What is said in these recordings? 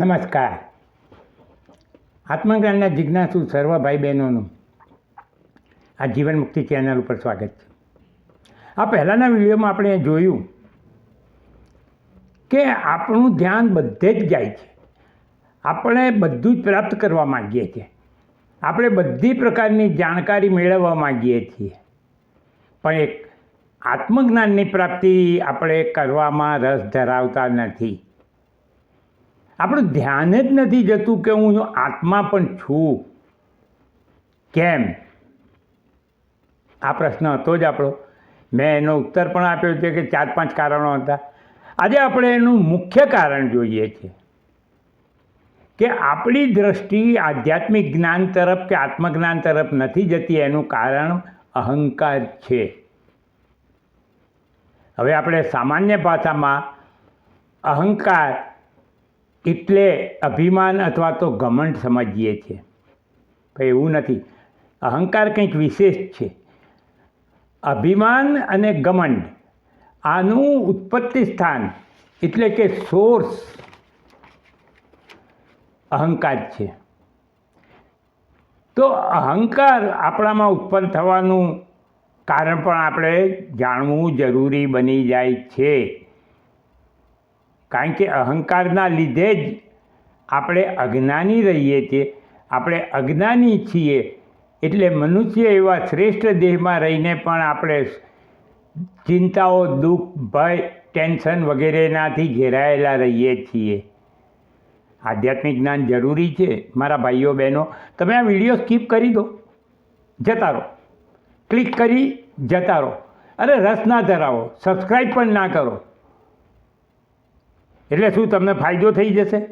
નમસ્કાર. આત્મજ્ઞાનના જિજ્ઞાસુ સર્વ ભાઈ બહેનોનું આ જીવન મુક્તિ ચેનલ ઉપર સ્વાગત છે. આ પહેલાંના વિડીયોમાં આપણે જોયું કે આપણું ધ્યાન બધે જ જાય છે. આપણે બધું જ પ્રાપ્ત કરવા માગીએ છીએ. આપણે બધી પ્રકારની જાણકારી મેળવવા માગીએ છીએ. પણ એક આત્મજ્ઞાનની પ્રાપ્તિ આપણે કરવામાં રસ ધરાવતા નથી. આપણું ધ્યાન જ નથી જતું કે હું આત્મા પણ છું. કેમ? આ પ્રશ્ન હતો જ આપણો. મેં એનો ઉત્તર પણ આપ્યો છે કે ચાર પાંચ કારણો હતા. આજે આપણે એનું મુખ્ય કારણ જોઈએ છે કે આપણી દ્રષ્ટિ આધ્યાત્મિક જ્ઞાન તરફ કે આત્મજ્ઞાન તરફ નથી જતી, એનું કારણ અહંકાર છે. હવે આપણે સામાન્ય ભાષામાં અહંકાર એટલે અભિમાન અથવા તો ઘમંડ સમજીએ છીએ. ભાઈ એવું નથી. અહંકાર કંઈક વિશેષ છે. અભિમાન અને ઘમંડ આનું ઉત્પત્તિ સ્થાન એટલે કે સોર્સ અહંકાર છે. તો અહંકાર આપણામાં ઉત્પન્ન થવાનું કારણ પણ આપણે જાણવું જરૂરી બની જાય છે. કારણ કે અહંકારના લીધે જ આપણે અજ્ઞાની રહીએ છીએ. આપણે અજ્ઞાની છીએ એટલે મનુષ્ય એવા શ્રેષ્ઠ દેહમાં રહીને પણ આપણે ચિંતાઓ, દુઃખ, ભય, ટેન્શન વગેરેનાથી ઘેરાયેલા રહીએ છીએ. આધ્યાત્મિક જ્ઞાન જરૂરી છે, મારા ભાઈઓ, બહેનો. તમે આ વીડિયો સ્કીપ કરી દો. જતા રહો. ક્લિક કરી જતા રહો. અરે રસ ના ધરાવો. સબસ્ક્રાઈબ પણ ના કરો. એટલે શું, તમને ફાયદો થઈ જશે?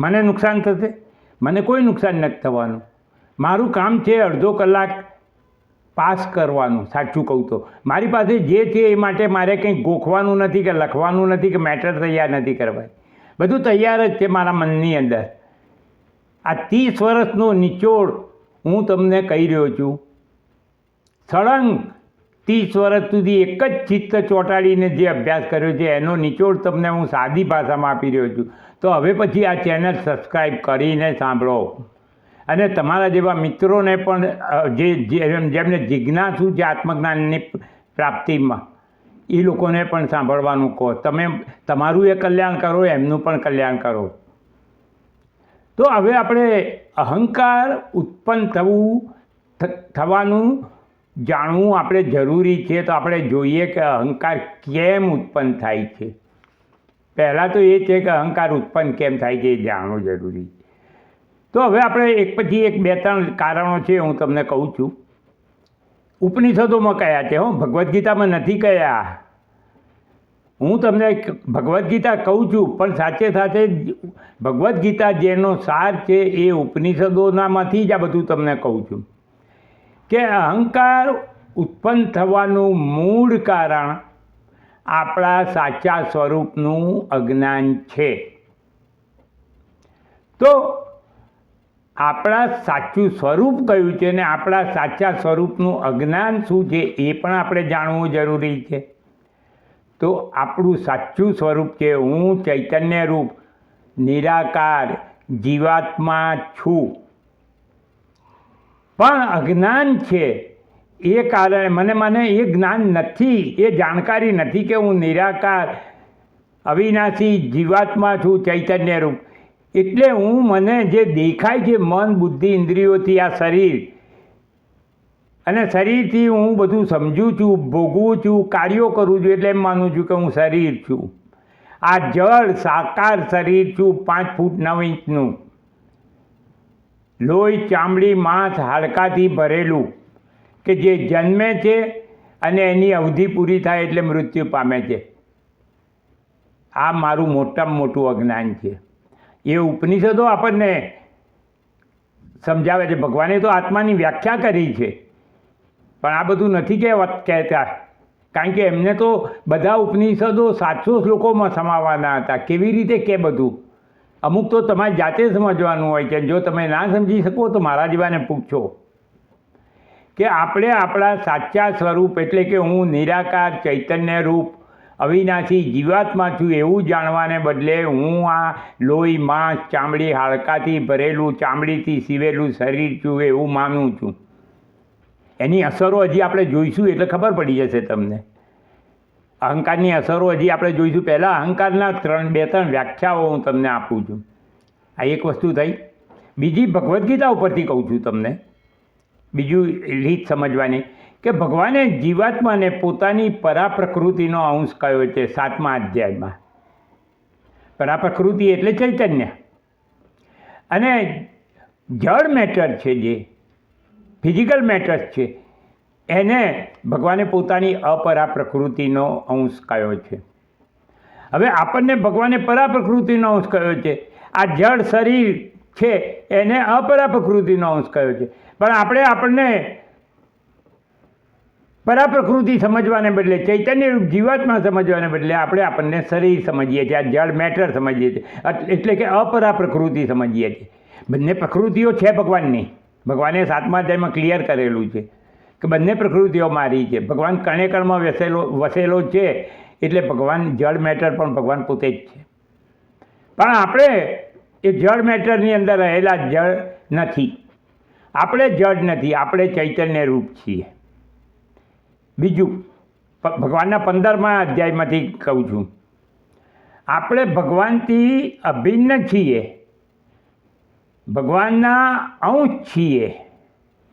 મને નુકસાન થશે? મને કોઈ નુકસાન નથી થવાનું. મારું કામ છે અડધો કલાક પાસ કરવાનું, સાચું કહું તો. મારી પાસે જે છે એ માટે મારે કંઈ ગોખવાનું નથી કે લખવાનું નથી કે મેટર તૈયાર નથી કરવાની. બધું તૈયાર જ છે મારા મનની અંદર. આ ત્રીસ વર્ષનો નિચોડ હું તમને કહી રહ્યો છું. સળંગ ત્રીસ વર્ષ સુધી એક જ ચિત્ત ચોંટાડીને જે અભ્યાસ કર્યો છે, એનો નિચોડ તમને હું સાદી ભાષામાં આપી રહ્યો છું. તો હવે પછી આ ચેનલ સબસ્ક્રાઈબ કરીને સાંભળો. અને તમારા જેવા મિત્રોને પણ જે જેમને જિજ્ઞાસુ છે આત્મજ્ઞાનની પ્રાપ્તિમાં, એ લોકોને પણ સાંભળવાનું કહો. તમે, તમારું એ કલ્યાણ કરો, એમનું પણ કલ્યાણ કરો. તો હવે આપણે અહંકાર ઉત્પન્ન થવું થવાનું જાણવું આપણે જરૂરી છે તો આપણે જોઈએ કે અહંકાર કેમ ઉત્પન્ન થાય છે. પહેલાં તો એ છે કે અહંકાર ઉત્પન્ન કેમ થાય છે એ જાણવું જરૂરી તો હવે આપણે એક પછી એક બે ત્રણ કારણો છે હું તમને કહું છું. ઉપનિષદોમાં કયા છે હું? ભગવદ્ ગીતામાં નથી કયા. હું તમને ભગવદ્ ગીતા કહું છું, પણ સાથે સાથે ભગવદ્ ગીતા જેનો સાર છે એ ઉપનિષદોનામાંથી જ આ બધું તમને કહું છું. કે અહંકાર ઉત્પન્ન થવાનું મૂળ કારણ આપણા સાચા સ્વરૂપનું અજ્ઞાન છે. તો આપણા સાચું સ્વરૂપ કયું છે ને આપણા સાચા સ્વરૂપનું અજ્ઞાન શું છે એ પણ આપણે જાણવું જરૂરી છે. તો આપણું સાચું સ્વરૂપ છે હું ચૈતન્ય રૂપ, નિરાકાર, જીવાત્મા છું. પણ અજ્ઞાન છે, એ કારણે મને મને એ જ્ઞાન નથી, એ જાણકારી નથી કે હું નિરાકાર, અવિનાશી જીવાત્મા છું ચૈતન્ય રૂપ. એટલે હું મને જે દેખાય છે મન, બુદ્ધિ, ઇન્દ્રિયોથી આ શરીર, અને શરીરથી હું બધું સમજું છું, ભોગવું છું, કાર્યો કરું છું, એટલે એમ માનું છું કે હું શરીર છું. આ જળ, સાકાર શરીર છું, પાંચ ફૂટ નવ ઇંચનું. લોહી ચામડી માંસ હાડકાથી ભરેલું, કે જે જન્મે છે અને એની અવધિ પૂરી થાય એટલે મૃત્યુ પામે છે. આ મારું મોટામાં મોટું અજ્ઞાન છે. એ ઉપનિષદો આપણને સમજાવે છે. ભગવાને તો આત્માની વ્યાખ્યા કરી છે. પણ આ બધું નથી કહેવા કહેતા. કારણ કે એમને તો બધા ઉપનિષદો સાતસો શ્લોકોમાં સમાવવાના હતા. કેવી રીતે કે બધું? અમુક તો તમારે જાતે સમજવાનું હોય છે જો તમે ના સમજી શકો તો મારા જેવાને પૂછો. કે આપણે આપણા સાચા સ્વરૂપ એટલે કે હું નિરાકાર, ચૈતન્ય રૂપ, અવિનાશી જીવાત્મા છું એવું જાણવાને બદલે હું આ લોહી, માંસ, ચામડી હાડકાથી ભરેલું, ચામડીથી સીવેલું શરીર છું એવું માનું છું. એની અસરો હજી આપણે જોઈશું એટલે ખબર પડી જશે તમને. અહંકારની અસરો હજી આપણે જોઈશું પહેલાં. અહંકારના ત્રણ, બે, ત્રણ વ્યાખ્યાઓ હું તમને આપું છું. આ એક વસ્તુ થઈ. બીજી ભગવદ્ ગીતા ઉપરથી કહું છું તમને. બીજું રીત સમજવાની કે ભગવાને જીવાત્માને પોતાની પરાપ્રકૃતિનો અંશ કયો છે સાતમા અધ્યાયમાં. પરાપ્રકૃતિ એટલે ચૈતન્ય. અને જળ મેટર છે જે, ફિઝિકલ મેટર્સ છે એને ભગવાને પોતાની અપરા પ્રકૃતિનો અંશ કયો છે? હવે આપણને ભગવાને પરા પ્રકૃતિનો અંશ કયો છે? આ જળ શરીર છે, એને અપરા પ્રકૃતિનો અંશ કયો છે? પણ આપણે આપણને પરા પ્રકૃતિ સમજવાને બદલે, ચૈતન્ય રૂપ જીવાત્મા સમજવાને બદલે આપણે આપણને શરીર સમજીએ છીએ, આ જળ મેટર સમજીએ છીએ એટલે કે અપરા પ્રકૃતિ સમજીએ છીએ. બંને પ્રકૃતિઓ છે ભગવાનની. ભગવાને સાતમા અધ્યાયમાં ક્લિયર કરેલું છે. કે બંને પ્રકૃતિઓ મારી છે. ભગવાન કણે કણમાં વસેલો વસેલો છે એટલે ભગવાન જળ મેટર પણ ભગવાન પોતે જ છે. પણ આપણે એ જળ મેટરની અંદર રહેલા જળ નથી. આપણે જળ નથી, આપણે ચૈતન્ય રૂપ છીએ. બીજું ભગવાનના પંદરમા અધ્યાયમાંથી કહું છું. આપણે ભગવાનથી અભિન્ન છીએ. ભગવાનના અંશ છીએ.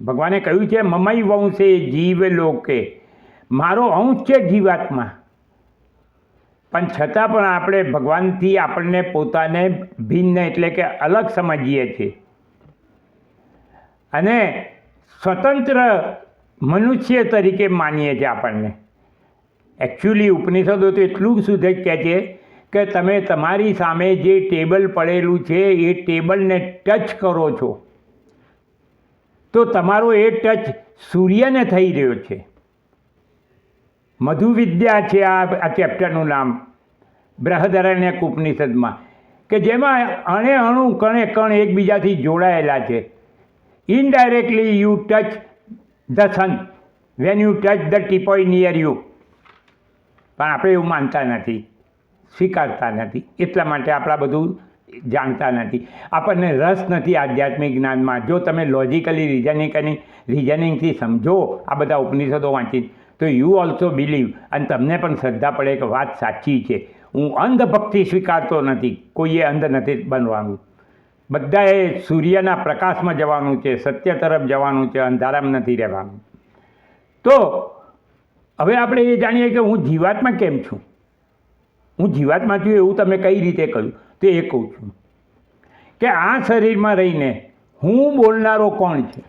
ભગવાને કહ્યું છે મમઈ વંશે જીવ લોકે. મારો અંશ છે જીવાત્મા. પણ છતાં પણ આપણે ભગવાનથી આપણને પોતાને ભિન્ન એટલે કે અલગ સમજીએ છીએ. અને સ્વતંત્ર મનુષ્ય તરીકે માનીએ છીએ આપણને. એકચ્યુઅલી ઉપનિષદો તો એટલું સુધી કહે છે કે તમે તમારી સામે જે ટેબલ પડેલું છે, એ ટેબલને ટચ કરો છો. તો તમારો એ ટચ સૂર્યને થઈ રહ્યો છે. મધુવિદ્યા છે આ આ ચેપ્ટરનું નામ. બૃહદરણ્યક ઉપનિષદમાં કે જેમાં અણે અણુ, કણે કણ એકબીજાથી જોડાયેલા છે. Indirectly you touch the sun when you touch the teapoy near you પણ આપણે એવું માનતા નથી. સ્વીકારતા નથી. એટલા માટે આપણા બધું જાણતા નથી. આપણને રસ નથી આધ્યાત્મિક જ્ઞાનમાં. જો તમે લોજિકલી રિઝનિંગ રિઝનિંગથી સમજો આ બધા ઉપનિષદો વાંચી તો યુ ઓલ્સો બિલીવ અને તમને પણ શ્રદ્ધા પડે કે વાત સાચી છે. હું અંધભક્તિ સ્વીકારતો નથી. કોઈએ અંધ નથી બનવાનું. બધાએ સૂર્યના પ્રકાશમાં જવાનું છે, સત્ય તરફ જવાનું છે, અંધારામાં નથી રહેવાનું. તો હવે આપણે એ જાણીએ કે હું જીવાતમાં કેમ છું? હું જીવાત્મા છું એવું તમે કઈ રીતે કહ્યું? તો એ કહું છું કે આ શરીરમાં રહીને હું બોલનારો કોણ છે?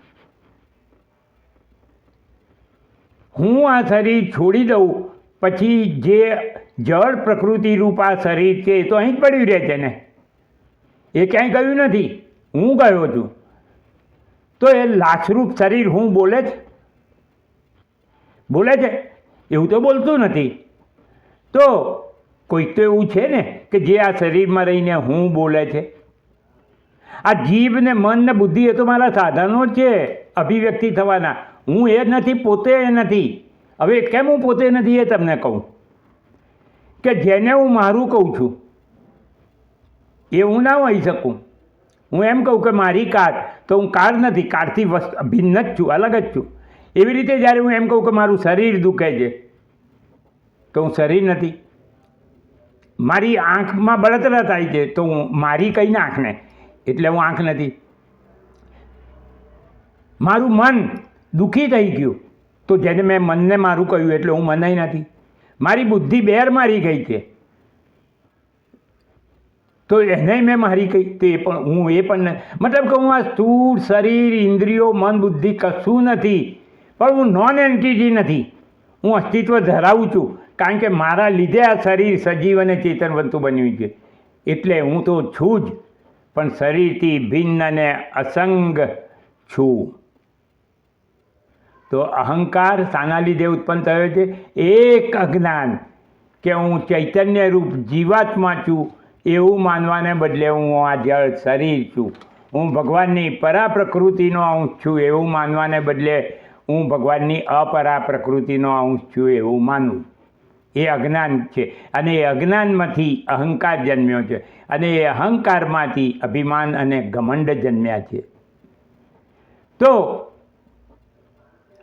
હું આ શરીર છોડી દઉં, પછી જે જળ પ્રકૃતિ રૂપ આ શરીર છે એ તો અહીં જ પડ્યું રહે છે ને? એ ક્યાંય ગયું નથી. હું ગયો છું. તો એ લાશરૂપ શરીર હું બોલે છે? બોલે છે? એવું તો બોલતું નથી. તો કોઈક તો એવું છે ને કે જે આ શરીરમાં રહીને હું બોલે છે? આ જીભ ને મન ને બુદ્ધિ એ તો મારા સાધનો જ છે, અભિવ્યક્તિ થવાના. હું એ નથી, પોતે એ નથી. હવે કેમ હું પોતે નથી એ તમને કહું? કે જેને હું મારું કહું છું, એ હું ના હોઈ શકું. હું એમ કહું કે મારી કાર, તો હું કાર નથી, કારથી વસ્તુ, ભિન્ન જ છું, અલગ જ છું. એવી રીતે જ્યારે હું એમ કહું કે મારું શરીર દુખે છે, તો હું શરીર નથી. મારી આંખમાં બળતરા થાય છે, તો હું મારી કઈ આંખને એટલે હું આંખ નથી. મારું મન દુઃખી થઈ ગયું, તો જેને મેં મનને મારું કહ્યું એટલે હું મનાય નથી. મારી બુદ્ધિ બેર મારી ગઈ છે. તો એને મેં મારી કહી તે પણ હું એ પણ મતલબ કે હું આ સ્થૂળ શરીર, ઇન્દ્રિયો, મન, બુદ્ધિ કશું નથી. પણ હું નોન એન્ટિટી નથી. હું અસ્તિત્વ ધરાવું છું. કારણ કે મારા લીધે આ શરીર સજીવ અને ચેતનવંતું બન્યું છે. એટલે હું તો છું જ, પણ શરીરથી ભિન્ન અને અસંગ છું. તો અહંકાર શાના લીધે ઉત્પન્ન થયો છે. એક અજ્ઞાન કે હું ચૈતન્ય રૂપ જીવાત્મા છું, એવું માનવાને બદલે હું આ જળ શરીર છું. હું ભગવાનની પરા પ્રકૃતિનો અંશ છું, એવું માનવાને બદલે હું ભગવાનની અપરા પ્રકૃતિનો અંશ છું, એવું માનું. એ અજ્ઞાન છે. અને એ અજ્ઞાનમાંથી અહંકાર જન્મ્યો છે. અને એ અહંકારમાંથી અભિમાન અને ઘમંડ જન્મ્યા છે. તો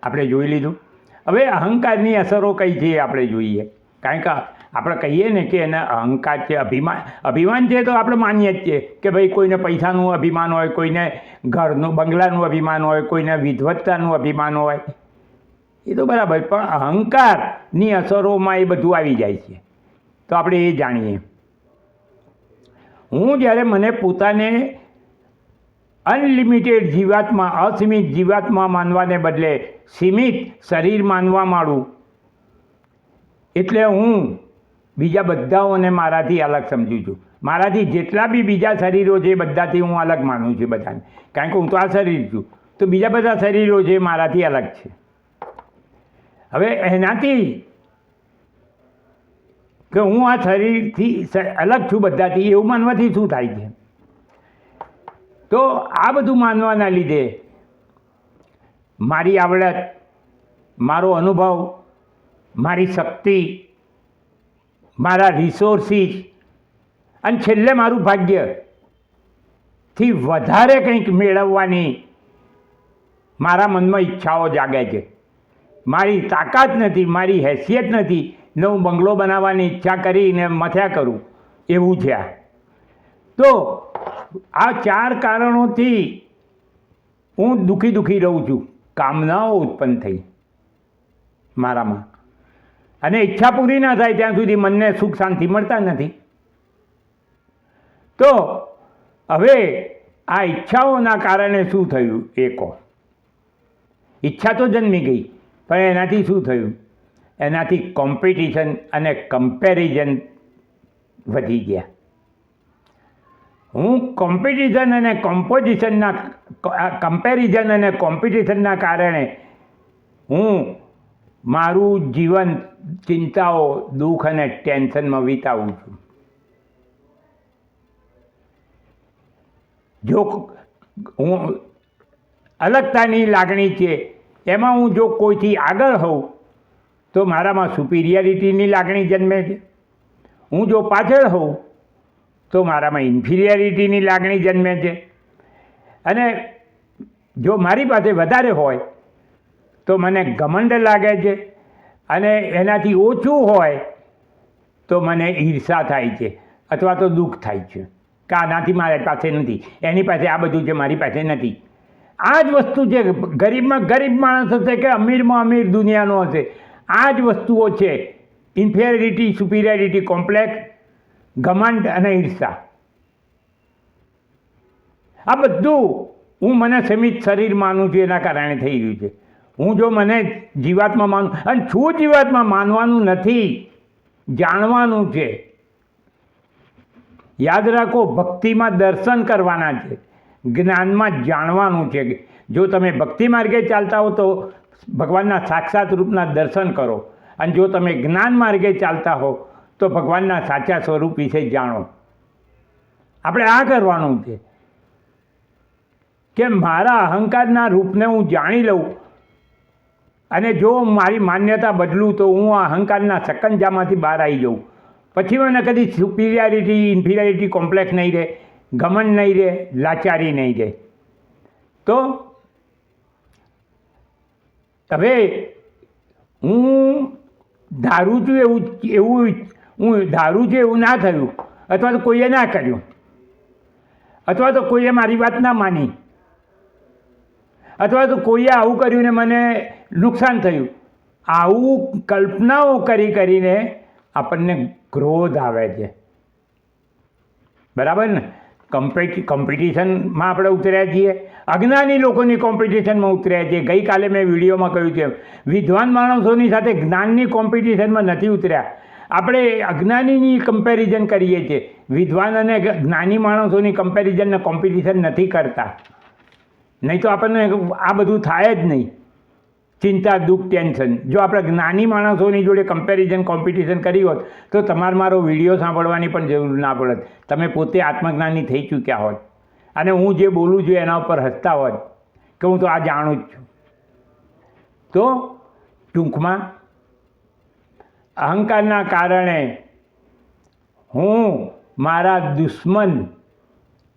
આપણે જોઈ લીધું. હવે અહંકારની અસરો કઈ છે આપણે જોઈએ. કારણ કે આપણે કહીએ ને કે એને અહંકાર છે, અભિમાન. અભિમાન છે તો આપણે માનીએ જ છીએ કે ભાઈ કોઈને પૈસાનું અભિમાન હોય, કોઈને ઘરનું બંગલાનું અભિમાન હોય, કોઈને વિધવત્તાનું અભિમાન હોય. એ તો બરાબર, પણ અહંકારની અસરોમાં એ બધું આવી જાય છે. તો આપણે એ જાણીએ. હું જ્યારે મને પોતાને અનલિમિટેડ જીવાતમાં, અસીમિત જીવાતમાં માનવાને બદલે સીમિત શરીર માનવા માંડું, એટલે હું બીજા બધાઓને મારાથી અલગ સમજું છું. મારાથી જેટલા બી બીજા શરીરો છે બધાથી હું અલગ માનું છું બધાને. કારણ કે હું તો આ શરીર છું. તો બીજા બધા શરીરો છે મારાથી અલગ છે. હવે એનાથી કે હું આ શરીરથી અલગ છું બધાથી, એવું માનવાથી શું થાય છે? તો આ બધું માનવાના લીધે મારી આવડત, મારો અનુભવ, મારી શક્તિ, મારા રિસોર્સિસ અને છેલ્લે મારું ભાગ્યથી વધારે કંઈક મેળવવાની મારા મનમાં ઈચ્છાઓ જાગે છે. મારી તાકાત નથી, મારી હેસિયત નથી ને હું બંગલો બનાવવાની ઈચ્છા કરીને મથ્યા કરું, એવું છે આ. તો આ ચાર કારણોથી હું દુઃખી દુઃખી રહું છું, કામનાઓ ઉત્પન્ન થઈ મારામાં. અને ઈચ્છા પૂરી ના થાય ત્યાં સુધી મનને સુખ શાંતિ મળતા નથી. તો હવે આ ઈચ્છાઓના કારણે શું થયું? એ કહો. ઈચ્છા તો જન્મી ગઈ. પણ એનાથી શું થયું? એનાથી કોમ્પિટિશન અને કમ્પેરિઝન વધી ગયા. હું કોમ્પિટિશન અને કોમ્પોઝિશનના કમ્પેરિઝન અને કોમ્પિટિશનના કારણે હું મારું જીવન, ચિંતાઓ, દુઃખ અને ટેન્શનમાં વિતાવું છું. જો હું અલગતાની લાગણી છે એમાં હું જો કોઈથી આગળ હોઉં, તો મારામાં સુપિરિયરિટીની લાગણી જન્મે છે. હું જો પાછળ હોઉં, તો મારામાં ઇન્ફિરિયરિટીની લાગણી જન્મે છે. અને જો મારી પાસે વધારે હોય, તો મને ઘમંડ લાગે છે અને એનાથી ઓછું હોય, તો મને ઈર્ષા થાય છે અથવા તો દુઃખ થાય છે. કે આનાથી મારી પાસે નથી. એની પાસે આ બધું છે, મારી પાસે નથી. આ જ વસ્તુ છે ગરીબમાં ગરીબ માણસ હશે કે અમીરમાં અમીર દુનિયાનો હશે. આ જ વસ્તુઓ છે. ઇન્ફેરિટી સુપિરિયરિટી કોમ્પ્લેક્સ ઘમંડ અને ઈર્ષા. આ બધું હું મને સીમિત શરીર માનું છું, એના કારણે થઈ રહ્યું છે. હું જો મને જીવાતમાં માનું, અને છું જીવાતમાં માનવાનું નથી, જાણવાનું છે. યાદ રાખો, ભક્તિમાં દર્શન કરવાના છે. જ્ઞાનમાં જાણવાનું છે. જો તમે ભક્તિ માર્ગે ચાલતા હો તો ભગવાનના સાક્ષાત રૂપના દર્શન કરો. અને જો તમે જ્ઞાન માર્ગે ચાલતા હો તો ભગવાનના સાચા સ્વરૂપ વિશે જાણો. આપણે આ કરવાનું છે કે મારા અહંકારના રૂપને હું જાણી લઉં. અને જો મારી માન્યતા બદલું તો હું આ અહંકારના સકંજામાંથી બહાર આવી જાઉં. પછી મને કદી સુપિરિયારિટી ઇન્ફિરિયરિટી કોમ્પ્લેક્સ નહીં રહે. ઘમંડ નહીં રહે, લાચારી નહીં રહે. તો હવે હું ધારું છું એવું એવું હું ધારું છું એવું ના થયું, અથવા તો કોઈએ ના કર્યું, અથવા તો કોઈએ મારી વાત ના માની, અથવા તો કોઈએ આવું કર્યું ને મને નુકસાન થયું. આવું કલ્પનાઓ કરી કરીને આપણને ક્રોધ આવે છે. બરાબર ને? કમ્પિટી કોમ્પિટિશનમાં આપણે ઉતર્યા છીએ. અજ્ઞાની લોકોની કોમ્પિટિશનમાં ઉતર્યા છીએ. ગઈકાલે મેં વિડીયોમાં કહ્યું છે, વિદ્વાન માણસોની સાથે જ્ઞાનની કોમ્પિટિશનમાં નથી ઉતર્યા. આપણે અજ્ઞાનીની કમ્પેરિઝન કરીએ છીએ. વિદ્વાન અને જ્ઞાની માણસોની કમ્પેરિઝનને કોમ્પિટિશન નથી કરતા. નહીં તો આપણને આ બધું થાય જ નહીં. ચિંતા, દુઃખ, ટેન્શન. જો આપણે જ્ઞાની માણસોની જોડે કમ્પેરિઝન કોમ્પિટિશન કરી હોત, તો તમારે મારો વીડિયો સાંભળવાની પણ જરૂર ના પડત. તમે પોતે આત્મજ્ઞાની થઈ ચૂક્યા હોત. અને હું જે બોલું છું એના ઉપર હસતા હોત, કે હું તો આ જાણું જ છું. તો ટૂંકમાં અહંકારના કારણે હું મારા દુશ્મન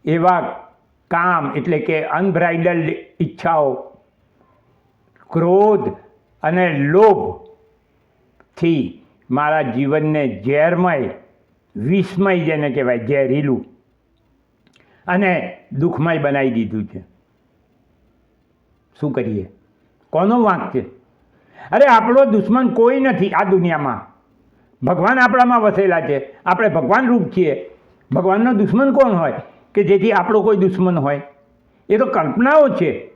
એવા કામ, એટલે કે અનબ્રાઇડલ્ડ ઈચ્છાઓ ક્રોધ અને લોભથી મારા જીવનને ઝેરમય, વિસ્મય જેને કહેવાય, ઝેરીલું અને દુઃખમય બનાવી દીધું છે. શું કરીએ? કોનો વાંક છે? અરે, આપણો દુશ્મન કોઈ નથી આ દુનિયામાં. ભગવાન આપણામાં વસેલા છે. આપણે ભગવાન રૂપ છીએ. ભગવાનનો દુશ્મન કોણ હોય? કે જેથી આપણો કોઈ દુશ્મન હોય? એ તો કલ્પનાઓ છે.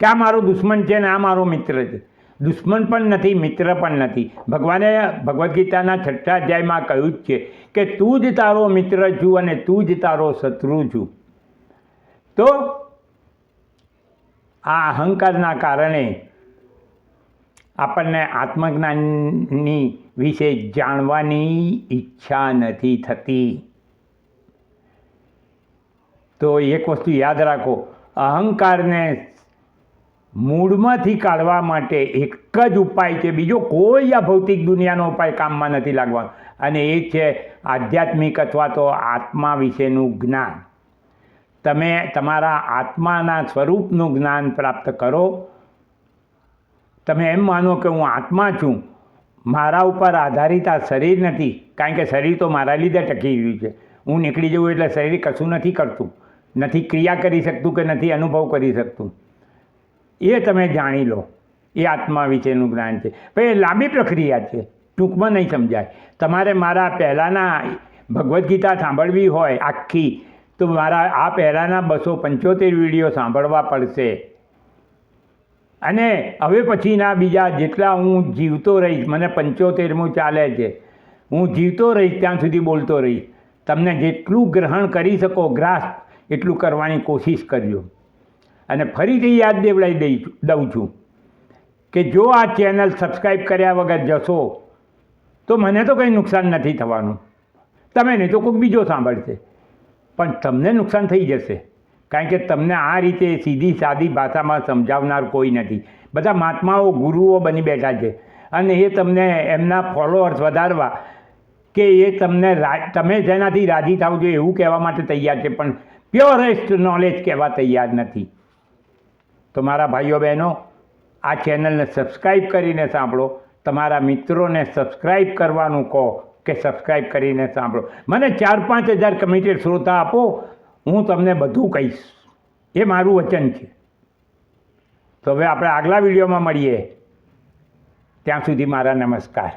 કે આ મારો દુશ્મન છે ને આ મારો મિત્ર છે. દુશ્મન પણ નથી, મિત્ર પણ નથી. ભગવાને ભગવદ્ ગીતાના છઠ્ઠા અધ્યાયમાં કહ્યું જ છે કે તું જ તારો મિત્ર છું અને તું જ તારો શત્રુ છું. તો આ અહંકારના કારણે આપણને આત્મજ્ઞાનની વિશે જાણવાની ઈચ્છા નથી થતી. તો એક વસ્તુ યાદ રાખો, અહંકારને મૂળમાંથી કાઢવા માટે એક જ ઉપાય છે. બીજો કોઈ આ ભૌતિક દુનિયાનો ઉપાય કામમાં નથી લાગવાનો. અને એ છે આધ્યાત્મિક અથવા તો આત્મા વિશેનું જ્ઞાન. તમે તમારા આત્માના સ્વરૂપનું જ્ઞાન પ્રાપ્ત કરો. તમે એમ માનો કે હું આત્મા છું. મારા ઉપર આધારિત આ શરીર નથી. કારણ કે શરીર તો મારા લીધે ટકી રહ્યું છે. હું નીકળી જવું એટલે શરીર કશું નથી કરતું. નથી ક્રિયા કરી શકતું કે નથી અનુભવ કરી શકતું. એ તમે જાણી લો. એ આત્મા વિશેનું જ્ઞાન છે. પણ એ લાંબી પ્રક્રિયા છે. ટૂંકમાં નહીં સમજાય. તમારે મારા પહેલાંના ભગવદ્ ગીતા સાંભળવી હોય આખી, તો મારા આ પહેલાંના બસો પંચોતેર વીડિયો સાંભળવા પડશે. અને હવે પછીના બીજા જેટલા હું જીવતો રહીશ, મને પંચોતેરમું ચાલે છે. હું જીવતો રહીશ, ત્યાં સુધી બોલતો રહીશ. તમને જેટલું ગ્રહણ કરી શકો ગ્રાસ એટલું કરવાની કોશિશ કરજો. અને ફરીથી યાદ દેવડાવી દઈ દઉં છું કે જો આ ચેનલ સબસ્ક્રાઈબ કર્યા વગર જશો, તો મને તો કંઈ નુકસાન નથી થવાનું. તમે નહીં તો કોઈક બીજો સાંભળશે. પણ તમને નુકસાન થઈ જશે. કારણ કે તમને આ રીતે સીધી સાદી ભાષામાં સમજાવનાર કોઈ નથી. બધા મહાત્માઓ, ગુરુઓ બની બેઠા છે. અને એ તમને એમના ફોલોઅર્સ વધારવા કે એ તમને તમે જેનાથી રાજી થાવ છો એવું કહેવા માટે તૈયાર છે. પણ પ્યોરેસ્ટ નોલેજ કહેવા તૈયાર નથી. તો મારા ભાઈઓ બહેનો, આ ચેનલને સબસ્ક્રાઈબ કરીને સાંભળો. તમારા મિત્રોને સબસ્ક્રાઈબ કરવાનું કહો કે સબસ્ક્રાઈબ કરીને સાંભળો. મને ચાર પાંચ હજાર કમિટેડ શ્રોતા આપો, હું તમને બધું કહીશ. એ મારું વચન છે. તો હવે આપણે આગલા વિડીયોમાં મળીએ. ત્યાં સુધી મારા નમસ્કાર.